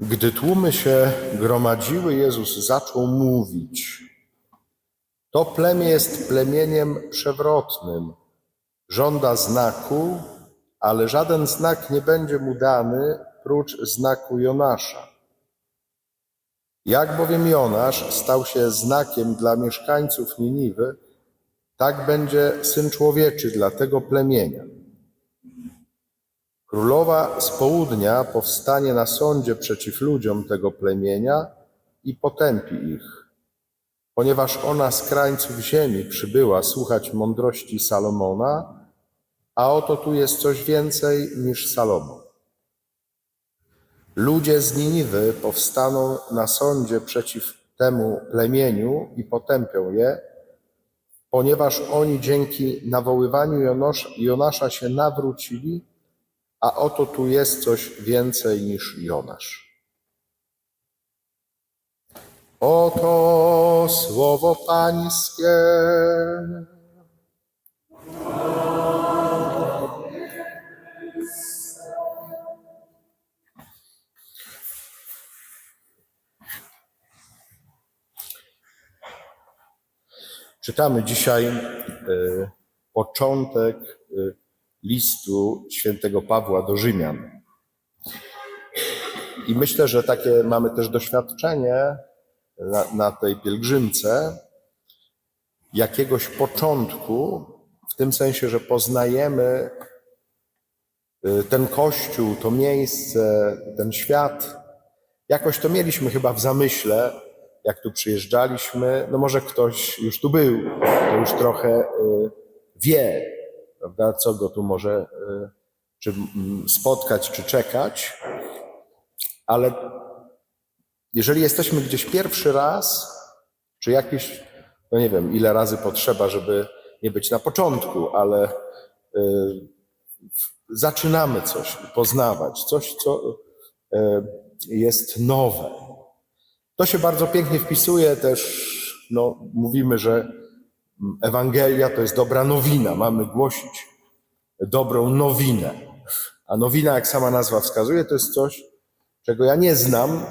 Gdy tłumy się gromadziły, Jezus zaczął mówić: To plemię jest plemieniem przewrotnym. Żąda znaku, ale żaden znak nie będzie mu dany prócz znaku Jonasza. Jak bowiem Jonasz stał się znakiem dla mieszkańców Niniwy, tak będzie syn człowieczy dla tego plemienia. Królowa z południa powstanie na sądzie przeciw ludziom tego plemienia i potępi ich, ponieważ ona z krańców ziemi przybyła słuchać mądrości Salomona, a oto tu jest coś więcej niż Salomon. Ludzie z Niniwy powstaną na sądzie przeciw temu plemieniu i potępią je, ponieważ oni dzięki nawoływaniu Jonasza się nawrócili, a oto tu jest coś więcej niż Jonasz. Oto słowo Pańskie. Czytamy dzisiaj e, początek e, listu świętego Pawła do Rzymian. I myślę, że takie mamy też doświadczenie na, na tej pielgrzymce jakiegoś początku, w tym sensie, że poznajemy y, ten kościół, to miejsce, ten świat. Jakoś to mieliśmy chyba w zamyśle, jak tu przyjeżdżaliśmy. No może ktoś już tu był, to już trochę y, wie, prawda, co go tu może y, czy mm, spotkać, czy czekać. Ale jeżeli jesteśmy gdzieś pierwszy raz, czy jakieś, no nie wiem, ile razy potrzeba, żeby nie być na początku, ale y, zaczynamy coś poznawać, coś, co y, jest nowe. To się bardzo pięknie wpisuje też, no, mówimy, że Ewangelia to jest dobra nowina. Mamy głosić dobrą nowinę. A nowina, jak sama nazwa wskazuje, to jest coś, czego ja nie znam,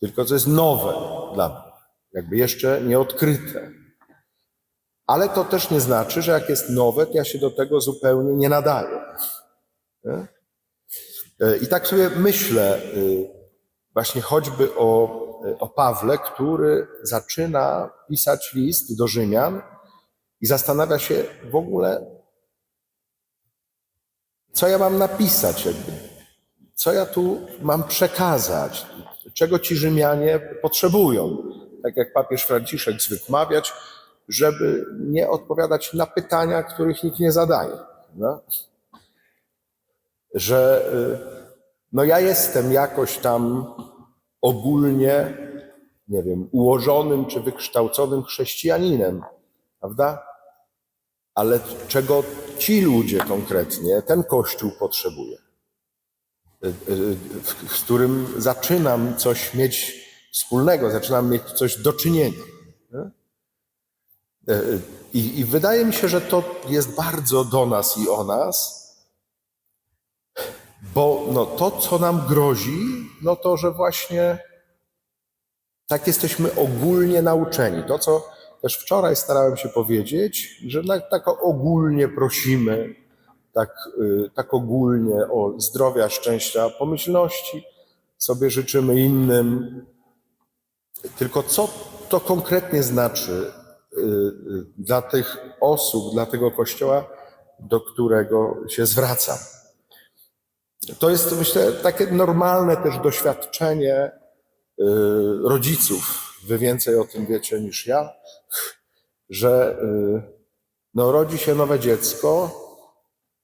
tylko co jest nowe dla mnie, jakby jeszcze nieodkryte. Ale to też nie znaczy, że jak jest nowe, to ja się do tego zupełnie nie nadaję. Nie? I tak sobie myślę, y, właśnie choćby o, o Pawle, który zaczyna pisać list do Rzymian i zastanawia się w ogóle, co ja mam napisać, jakby, co ja tu mam przekazać, czego ci Rzymianie potrzebują. Tak jak papież Franciszek zwykł mawiać, żeby nie odpowiadać na pytania, których nikt nie zadaje. No? Że y, no ja jestem jakoś tam ogólnie, nie wiem, ułożonym czy wykształconym chrześcijaninem, prawda? Ale czego ci ludzie konkretnie, ten Kościół potrzebuje, y, y, z którym zaczynam coś mieć wspólnego, zaczynam mieć coś do czynienia. nie? I, I wydaje mi się, że to jest bardzo do nas i o nas, bo no, to, co nam grozi, no to, że właśnie tak jesteśmy ogólnie nauczeni. To, co też wczoraj starałem się powiedzieć, że tak, ogólnie prosimy, tak, y, tak ogólnie o zdrowia, szczęścia, pomyślności sobie życzymy innym. Tylko co to konkretnie znaczy y, y, dla tych osób, dla tego kościoła, do którego się zwracam? To jest, myślę, takie normalne też doświadczenie y, rodziców. Wy więcej o tym wiecie niż ja, że y, no, rodzi się nowe dziecko,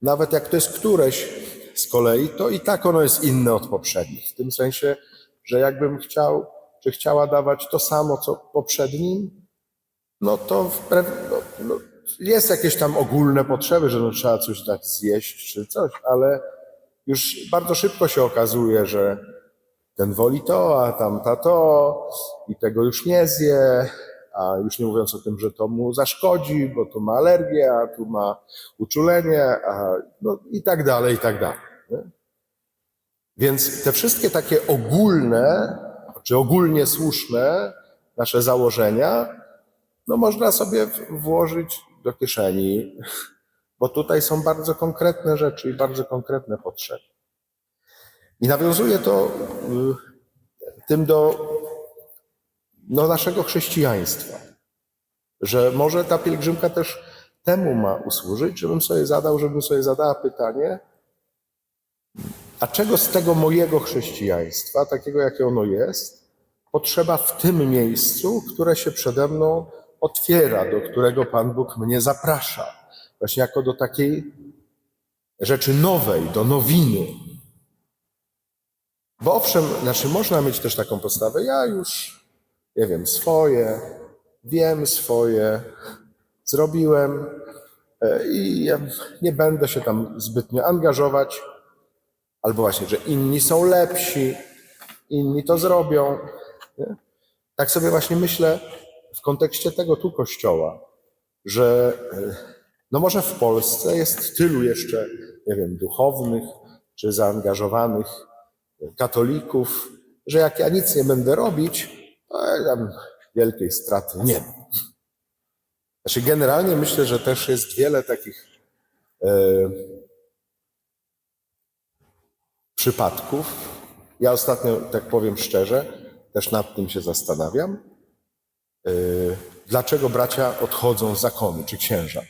nawet jak to jest któreś z kolei, to i tak ono jest inne od poprzednich. W tym sensie, że jakbym chciał, czy chciała dawać to samo, co poprzednim, no to wbrew, no, no, jest jakieś tam ogólne potrzeby, że no, trzeba coś dać zjeść czy coś, ale już bardzo szybko się okazuje, że ten woli to, a tamta to i tego już nie zje, a już nie mówiąc o tym, że to mu zaszkodzi, bo tu ma alergię, a tu ma uczulenie, a, no, i tak dalej, i tak dalej. Nie? Więc te wszystkie takie ogólne, czy ogólnie słuszne nasze założenia, no można sobie włożyć do kieszeni, bo tutaj są bardzo konkretne rzeczy i bardzo konkretne potrzeby. I nawiązuje to y, tym do no, naszego chrześcijaństwa, że może ta pielgrzymka też temu ma usłużyć, żebym sobie zadał, żebym sobie zadała pytanie, a czego z tego mojego chrześcijaństwa, takiego jakie ono jest, potrzeba w tym miejscu, które się przede mną otwiera, do którego Pan Bóg mnie zaprasza. Właśnie jako do takiej rzeczy nowej, do nowiny. Bo owszem, znaczy można mieć też taką postawę, ja już, nie wiem, swoje, wiem swoje, zrobiłem e, i ja nie będę się tam zbytnio angażować, albo właśnie, że inni są lepsi, inni to zrobią. Nie? Tak sobie właśnie myślę w kontekście tego tu kościoła, że e, no może w Polsce jest tylu jeszcze, nie wiem, duchownych czy zaangażowanych katolików, że jak ja nic nie będę robić, to tam wielkiej straty nie ma. Znaczy generalnie myślę, że też jest wiele takich e, przypadków. Ja ostatnio, tak powiem szczerze, też nad tym się zastanawiam. e, Dlaczego bracia odchodzą z zakonu, czy księża?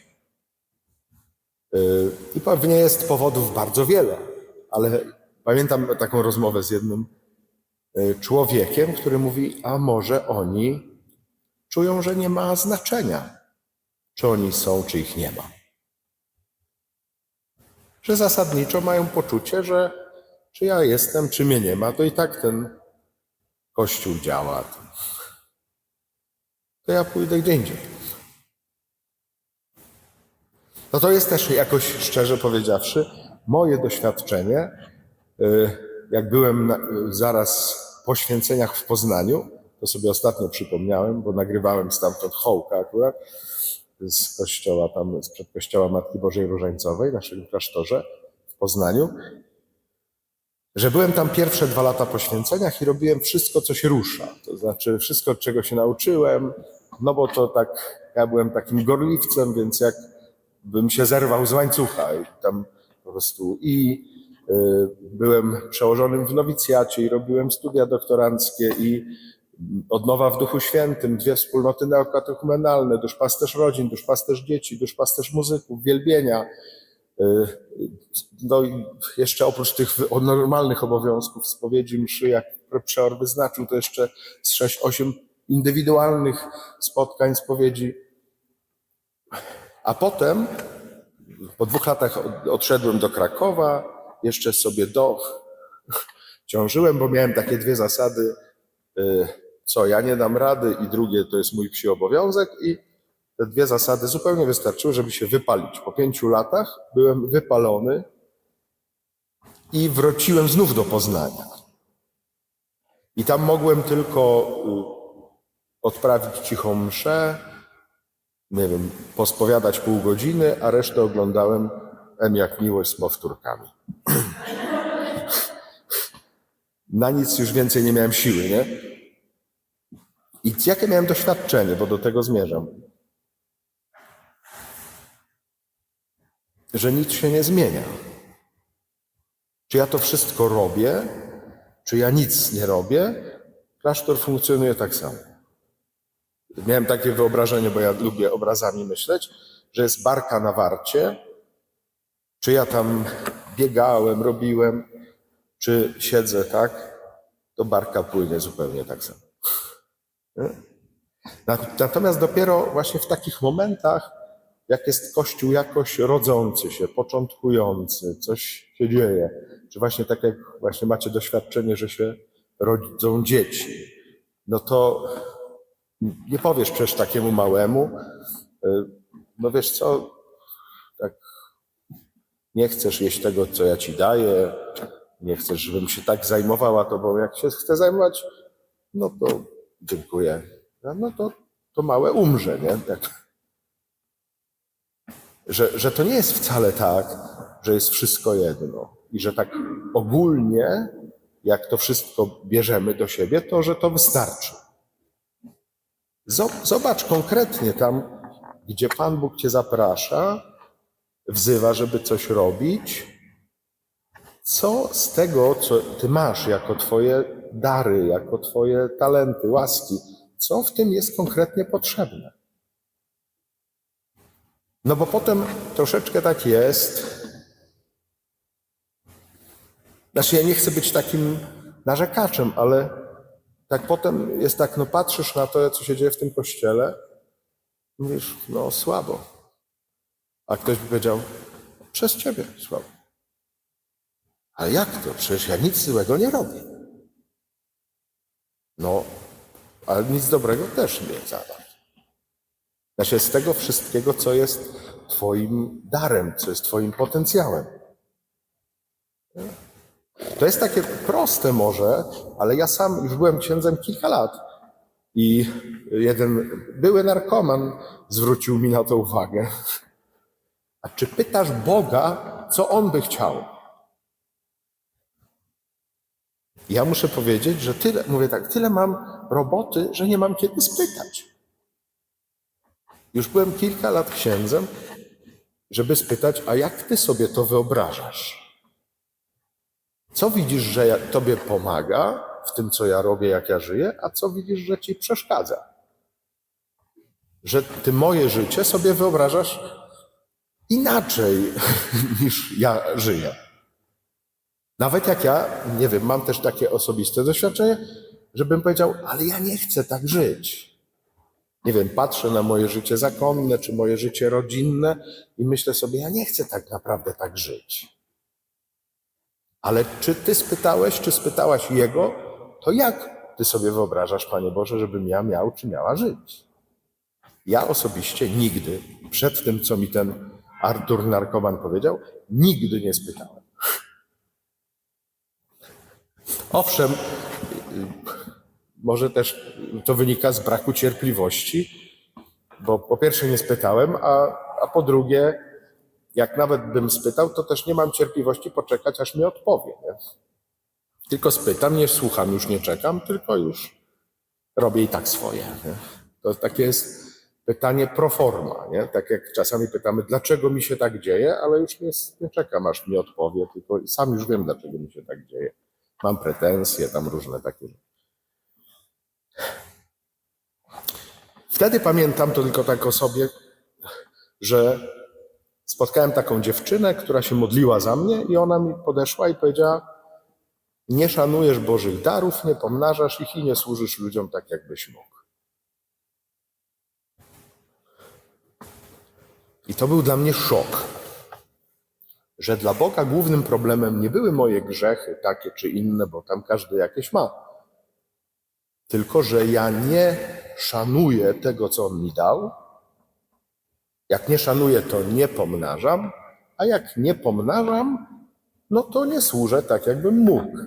E, I pewnie jest powodów bardzo wiele, ale pamiętam taką rozmowę z jednym e, człowiekiem, który mówi, a może oni czują, że nie ma znaczenia, czy oni są, czy ich nie ma. Że zasadniczo mają poczucie, że czy ja jestem, czy mnie nie ma, to i tak ten kościół działa. To ja pójdę gdzie indziej. No to jest też jakoś, szczerze powiedziawszy, moje doświadczenie. Y, Jak byłem y, zaraz po święceniach w Poznaniu, to sobie ostatnio przypomniałem, bo nagrywałem stamtąd hołka akurat z kościoła tam, z przedkościoła Matki Bożej Różańcowej, naszym klasztorze w Poznaniu, że byłem tam pierwsze dwa lata po święceniach i robiłem wszystko, co się rusza. To znaczy wszystko, czego się nauczyłem, no bo to tak, ja byłem takim gorliwcem, więc jak bym się zerwał z łańcucha i tam po prostu i y, byłem przełożonym w nowicjacie i robiłem studia doktoranckie i odnowa w Duchu Świętym, dwie wspólnoty neokatechumenalne, duszpasterz rodzin, duszpasterz dzieci, duszpasterz muzyków, wielbienia. Y, No i jeszcze oprócz tych normalnych obowiązków spowiedzi mszy, jak przeor wyznaczył, to jeszcze z 6-8 indywidualnych spotkań spowiedzi. A potem, po dwóch latach od- odszedłem do Krakowa, jeszcze sobie do ciążyłem, bo miałem takie dwie zasady, y, co ja nie dam rady i drugie to jest mój psi obowiązek i te dwie zasady zupełnie wystarczyły, żeby się wypalić. Po pięciu latach byłem wypalony i wróciłem znów do Poznania. I tam mogłem tylko y, odprawić cichą mszę, nie wiem, pospowiadać pół godziny, a resztę oglądałem M jak miłość z powtórkami. Na nic już więcej nie miałem siły, nie? I jakie miałem doświadczenie, bo do tego zmierzam. Że nic się nie zmienia. Czy ja to wszystko robię, czy ja nic nie robię, klasztor funkcjonuje tak samo. Miałem takie wyobrażenie, bo ja lubię obrazami myśleć, że jest barka na warcie, czy ja tam biegałem, robiłem, czy siedzę tak, to barka płynie zupełnie tak samo. Natomiast dopiero właśnie w takich momentach, jak jest Kościół jakoś rodzący się, początkujący, coś się dzieje, czy właśnie tak jak właśnie macie doświadczenie, że się rodzą dzieci, no to nie powiesz przecież takiemu małemu, y, no wiesz co, tak nie chcesz jeść tego, co ja ci daję, nie chcesz, żebym się tak zajmowała tobą, jak się chce zajmować, no to dziękuję. No, to, to małe umrze, nie? Tak. Że, że to nie jest wcale tak, że jest wszystko jedno i że tak ogólnie jak to wszystko bierzemy do siebie, to że to wystarczy. Zo- Zobacz konkretnie tam, gdzie Pan Bóg Cię zaprasza, wzywa, żeby coś robić. Co z tego, co Ty masz jako Twoje dary, jako Twoje talenty, łaski, co w tym jest konkretnie potrzebne? No bo potem troszeczkę tak jest. Znaczy, ja nie chcę być takim narzekaczem, ale tak potem jest tak, no patrzysz na to, co się dzieje w tym kościele, mówisz, no słabo. A ktoś by powiedział, przez ciebie słabo. Ale jak to? Przecież ja nic złego nie robię. No, ale nic dobrego też nie za bardzo. Znaczy z tego wszystkiego, co jest Twoim darem, co jest Twoim potencjałem. To jest takie proste może, ale ja sam już byłem księdzem kilka lat i jeden były narkoman zwrócił mi na to uwagę. A czy pytasz Boga, co On by chciał? Ja muszę powiedzieć, że tyle, mówię tak, tyle mam roboty, że nie mam kiedy spytać. Już byłem kilka lat księdzem, żeby spytać, a jak ty sobie to wyobrażasz? Co widzisz, że ja, tobie pomaga w tym, co ja robię, jak ja żyję, a co widzisz, że ci przeszkadza? Że ty moje życie sobie wyobrażasz inaczej niż ja żyję. Nawet jak ja, nie wiem, mam też takie osobiste doświadczenie, żebym powiedział, ale ja nie chcę tak żyć. Nie wiem, patrzę na moje życie zakonne, czy moje życie rodzinne i myślę sobie, ja nie chcę tak naprawdę tak żyć. Ale czy ty spytałeś, czy spytałaś jego, to jak ty sobie wyobrażasz, Panie Boże, żebym ja miał, czy miała żyć? Ja osobiście nigdy, przed tym, co mi ten Artur narkoman powiedział, nigdy nie spytałem. Owszem, może też to wynika z braku cierpliwości, bo po pierwsze nie spytałem, a, a po drugie, jak nawet bym spytał, to też nie mam cierpliwości poczekać, aż mi odpowie. Nie? Tylko spytam, nie słucham, już nie czekam, tylko już robię i tak swoje. Nie? To takie jest pytanie pro forma, nie? Tak jak czasami pytamy, dlaczego mi się tak dzieje, ale już nie, nie czekam, aż mi odpowie, tylko sam już wiem, dlaczego mi się tak dzieje. Mam pretensje, tam różne takie rzeczy. Wtedy pamiętam to tylko tak o sobie, że spotkałem taką dziewczynę, która się modliła za mnie i ona mi podeszła i powiedziała: Nie szanujesz Bożych darów, nie pomnażasz ich i nie służysz ludziom tak, jakbyś mógł. I to był dla mnie szok, że dla Boga głównym problemem nie były moje grzechy, takie czy inne, bo tam każdy jakieś ma, tylko że ja nie szanuję tego, co On mi dał. Jak nie szanuję, to nie pomnażam, a jak nie pomnażam, no to nie służę tak, jakbym mógł.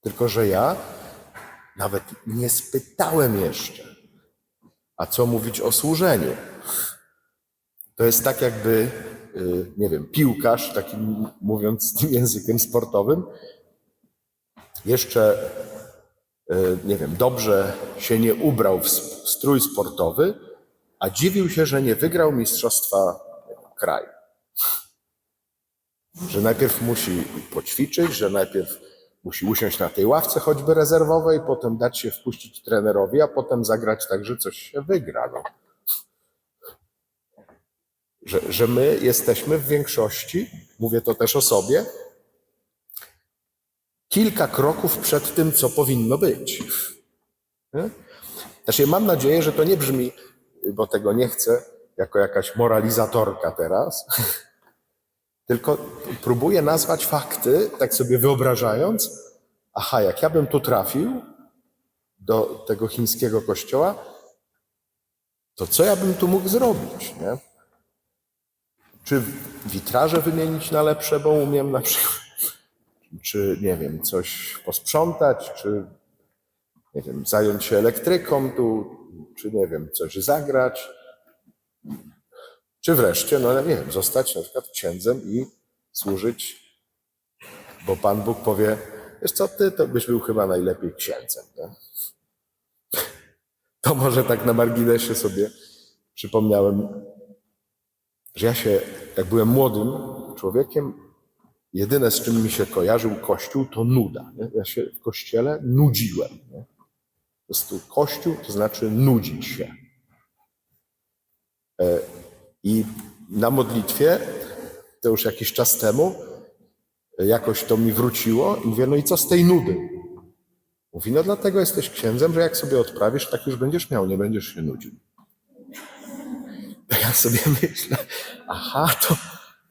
Tylko że ja nawet nie spytałem jeszcze, a co mówić o służeniu. To jest tak, jakby, y, nie wiem, piłkarz, takim mówiąc językiem sportowym, jeszcze, y, nie wiem, dobrze się nie ubrał w strój sportowy, a dziwił się, że nie wygrał mistrzostwa kraju. Że najpierw musi poćwiczyć, że najpierw musi usiąść na tej ławce choćby rezerwowej, potem dać się wpuścić trenerowi, a potem zagrać tak, że coś się wygra. No. Że, że my jesteśmy w większości, mówię to też o sobie, kilka kroków przed tym, co powinno być. Nie? Znaczy, mam nadzieję, że to nie brzmi, bo tego nie chcę, jako jakaś moralizatorka teraz, tylko próbuję nazwać fakty, tak sobie wyobrażając, aha, jak ja bym tu trafił do tego chińskiego kościoła, to co ja bym tu mógł zrobić, nie? Czy witraże wymienić na lepsze, bo umiem na przykład, czy nie wiem, coś posprzątać, czy nie wiem, zająć się elektryką tu, czy nie wiem, coś zagrać, czy wreszcie, no nie wiem, zostać na przykład księdzem i służyć Bo Pan Bóg powie, wiesz co, ty to byś był chyba najlepiej księdzem. Nie? To może tak na marginesie sobie przypomniałem, że ja się, jak byłem młodym człowiekiem, jedyne z czym mi się kojarzył Kościół, to nuda. Nie? Ja się w Kościele nudziłem. Nie? Po prostu Kościół to znaczy nudzić się. E, I na modlitwie, to już jakiś czas temu, jakoś to mi wróciło i mówię, no i co z tej nudy? Mówi, no dlatego jesteś księdzem, że jak sobie odprawisz, tak już będziesz miał, nie będziesz się nudził. Ja sobie myślę, aha, to,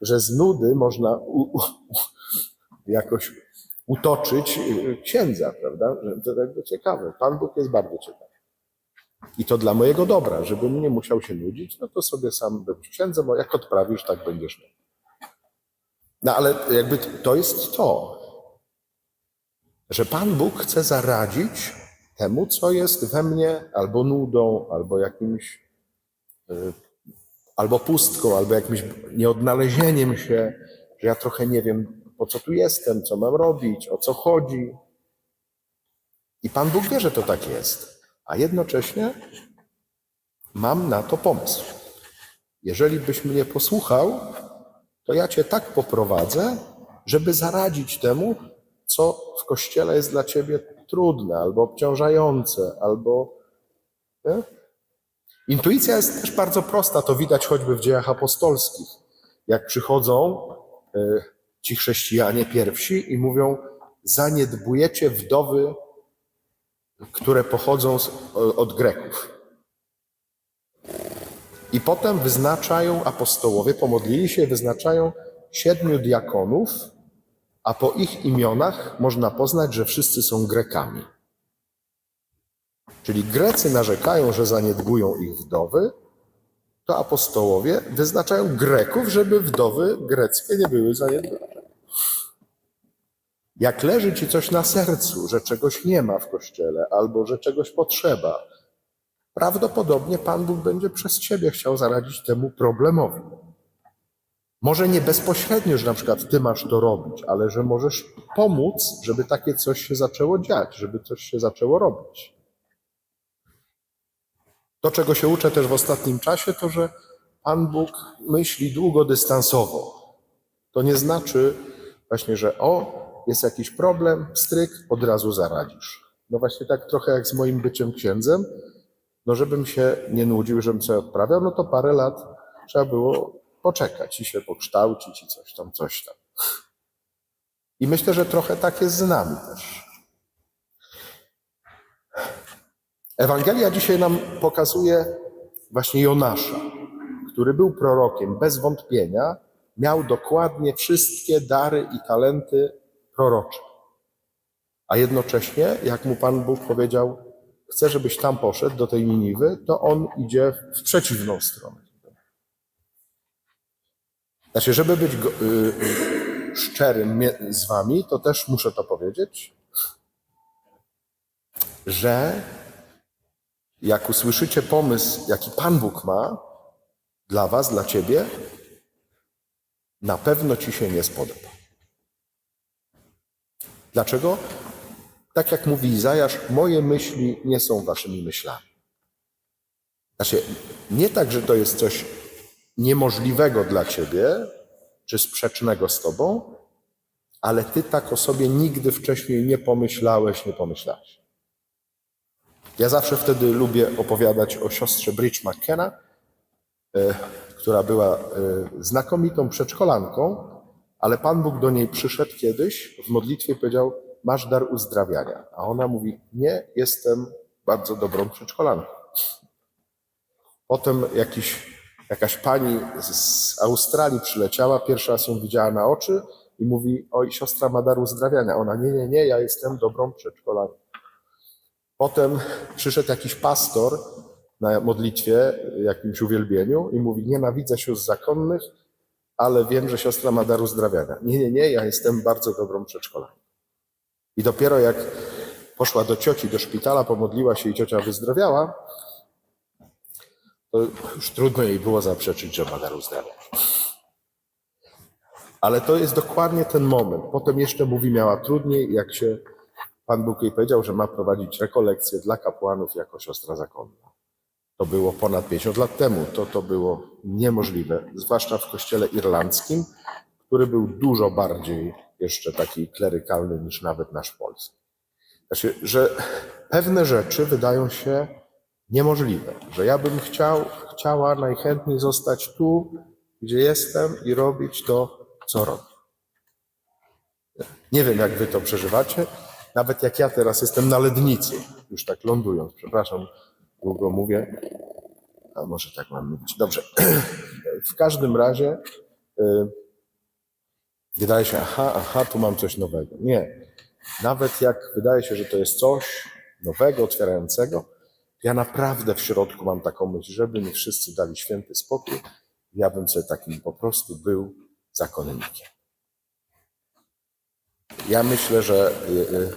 że z nudy można u, u, jakoś utoczyć y, księdza, prawda? To jakby ciekawe. Pan Bóg jest bardzo ciekawy. I to dla mojego dobra, żebym nie musiał się nudzić, no to sobie sam być księdzem, bo jak odprawisz, tak będziesz miał. No ale jakby to jest to, że Pan Bóg chce zaradzić temu, co jest we mnie albo nudą, albo jakimś, y, albo pustką, albo jakimś nieodnalezieniem się, że ja trochę nie wiem, po co tu jestem, co mam robić, o co chodzi. I Pan Bóg wie, że to tak jest, a jednocześnie mam na to pomysł. Jeżeli byś mnie posłuchał, to ja cię tak poprowadzę, żeby zaradzić temu, co w kościele jest dla ciebie trudne, albo obciążające, albo. Nie? Intuicja jest też bardzo prosta, to widać choćby w dziejach apostolskich. Jak przychodzą y, ci chrześcijanie pierwsi i mówią: Zaniedbujecie wdowy, które pochodzą z, od Greków. I potem wyznaczają apostołowie, pomodlili się, wyznaczają siedmiu diakonów, a po ich imionach można poznać, że wszyscy są Grekami. Czyli Grecy narzekają, że zaniedbują ich wdowy, to apostołowie wyznaczają Greków, żeby wdowy greckie nie były zaniedbane. Jak leży ci coś na sercu, że czegoś nie ma w kościele, albo że czegoś potrzeba, prawdopodobnie Pan Bóg będzie przez ciebie chciał zaradzić temu problemowi. Może nie bezpośrednio, że na przykład ty masz to robić, ale że możesz pomóc, żeby takie coś się zaczęło dziać, żeby coś się zaczęło robić. To, czego się uczę też w ostatnim czasie, to że Pan Bóg myśli długodystansowo. To nie znaczy właśnie, że o, jest jakiś problem, stryk, od razu zaradzisz. No właśnie tak trochę jak z moim byciem księdzem, no żebym się nie nudził, żebym sobie odprawiał, no to parę lat trzeba było poczekać i się pokształcić i coś tam, coś tam. I myślę, że trochę tak jest z nami też. Ewangelia dzisiaj nam pokazuje właśnie Jonasza, który był prorokiem bez wątpienia, miał dokładnie wszystkie dary i talenty prorocze. A jednocześnie, jak mu Pan Bóg powiedział, chcę, żebyś tam poszedł do tej Niniwy, to on idzie w przeciwną stronę. Znaczy, żeby być y, szczerym z wami, to też muszę to powiedzieć, że jak usłyszycie pomysł, jaki Pan Bóg ma dla was, dla ciebie, na pewno ci się nie spodoba. Dlaczego? Tak jak mówi Izajasz, moje myśli nie są waszymi myślami. Znaczy, nie tak, że to jest coś niemożliwego dla ciebie, czy sprzecznego z tobą, ale ty tak o sobie nigdy wcześniej nie pomyślałeś, nie pomyślałeś. Ja zawsze wtedy lubię opowiadać o siostrze Bridge McKenna, e, która była e, znakomitą przedszkolanką, ale Pan Bóg do niej przyszedł kiedyś w modlitwie powiedział: Masz dar uzdrawiania. A ona mówi: Nie, jestem bardzo dobrą przedszkolanką. Potem jakiś, jakaś pani z Australii przyleciała, pierwszy raz ją widziała na oczy i mówi: Oj, siostra ma dar uzdrawiania. Ona: Nie, nie, nie, ja jestem dobrą przedszkolanką. Potem przyszedł jakiś pastor na modlitwie, jakimś uwielbieniu i mówi: Nienawidzę sióstr zakonnych, ale wiem, że siostra ma dar uzdrawiania. Nie, nie, nie, ja jestem bardzo dobrą przedszkolanką. I dopiero jak poszła do cioci do szpitala, pomodliła się i ciocia wyzdrowiała, to już trudno jej było zaprzeczyć, że ma dar uzdrawiania. Ale to jest dokładnie ten moment. Potem jeszcze mówi, miała trudniej, jak się Pan Bóg jej powiedział, że ma prowadzić rekolekcje dla kapłanów jako siostra zakonna. To było ponad 50 lat temu. To, to było niemożliwe, zwłaszcza w kościele irlandzkim, który był dużo bardziej jeszcze taki klerykalny niż nawet nasz polski. Znaczy, że pewne rzeczy wydają się niemożliwe, że ja bym chciał, chciała najchętniej zostać tu, gdzie jestem i robić to, co robię. Nie wiem, jak wy to przeżywacie. Nawet jak ja teraz jestem na lednicy, już tak lądując, przepraszam, długo mówię. A może tak mam mówić. Dobrze. W każdym razie y, wydaje się, aha, aha, tu mam coś nowego. Nie. Nawet jak wydaje się, że to jest coś nowego, otwierającego, ja naprawdę w środku mam taką myśl, żeby mi wszyscy dali święty spokój, ja bym sobie takim po prostu był zakonnikiem. Ja myślę, że y, y,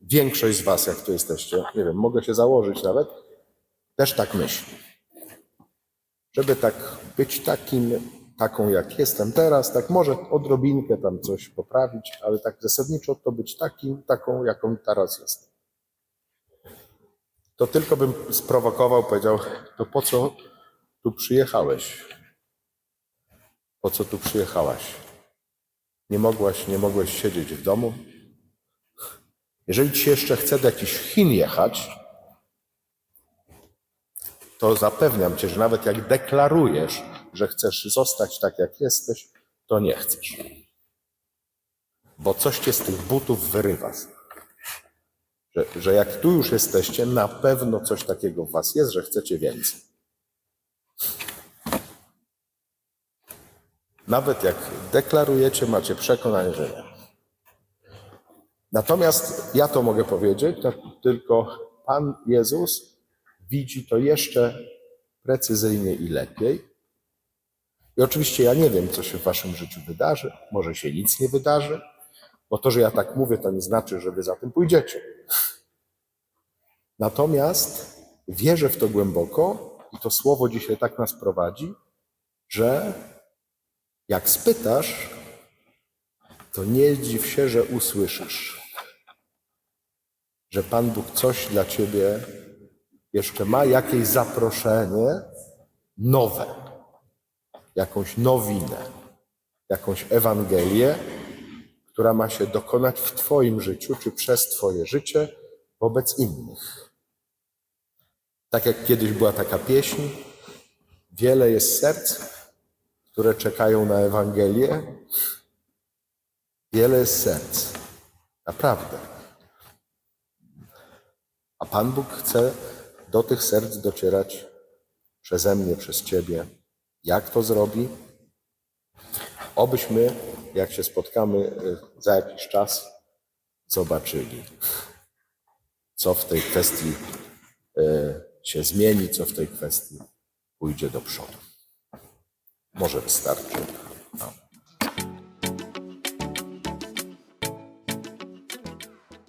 większość z Was, jak tu jesteście, nie wiem, mogę się założyć nawet, też tak myśli. Żeby tak być takim, taką jak jestem teraz, tak może odrobinkę tam coś poprawić, ale tak zasadniczo to być takim, taką, jaką teraz jestem. To tylko bym sprowokował, powiedział, to po co tu przyjechałeś? Po co tu przyjechałaś? Nie mogłaś, nie mogłeś siedzieć w domu? Jeżeli ci jeszcze chce do jakichś Chin jechać, to zapewniam cię, że nawet jak deklarujesz, że chcesz zostać tak, jak jesteś, to nie chcesz. Bo coś cię z tych butów wyrywa. Że, że jak tu już jesteście, na pewno coś takiego w was jest, że chcecie więcej. Nawet jak deklarujecie, macie przekonanie, że nie. Natomiast ja to mogę powiedzieć, tylko Pan Jezus widzi to jeszcze precyzyjnie i lepiej. I oczywiście ja nie wiem, co się w waszym życiu wydarzy. Może się nic nie wydarzy, bo to, że ja tak mówię, to nie znaczy, że wy za tym pójdziecie. Natomiast wierzę w to głęboko i to słowo dzisiaj tak nas prowadzi, że jak spytasz, to nie zdziw się, że usłyszysz, że Pan Bóg coś dla ciebie jeszcze ma, jakieś zaproszenie nowe, jakąś nowinę, jakąś Ewangelię, która ma się dokonać w Twoim życiu, czy przez Twoje życie wobec innych. Tak jak kiedyś była taka pieśń, wiele jest serc, które czekają na Ewangelię. Wiele jest serc. Naprawdę. A Pan Bóg chce do tych serc docierać przeze mnie, przez Ciebie. Jak to zrobi? Obyśmy, jak się spotkamy y, za jakiś czas, zobaczyli, co w tej kwestii y, się zmieni, co w tej kwestii pójdzie do przodu. Może wystarczy. Amen.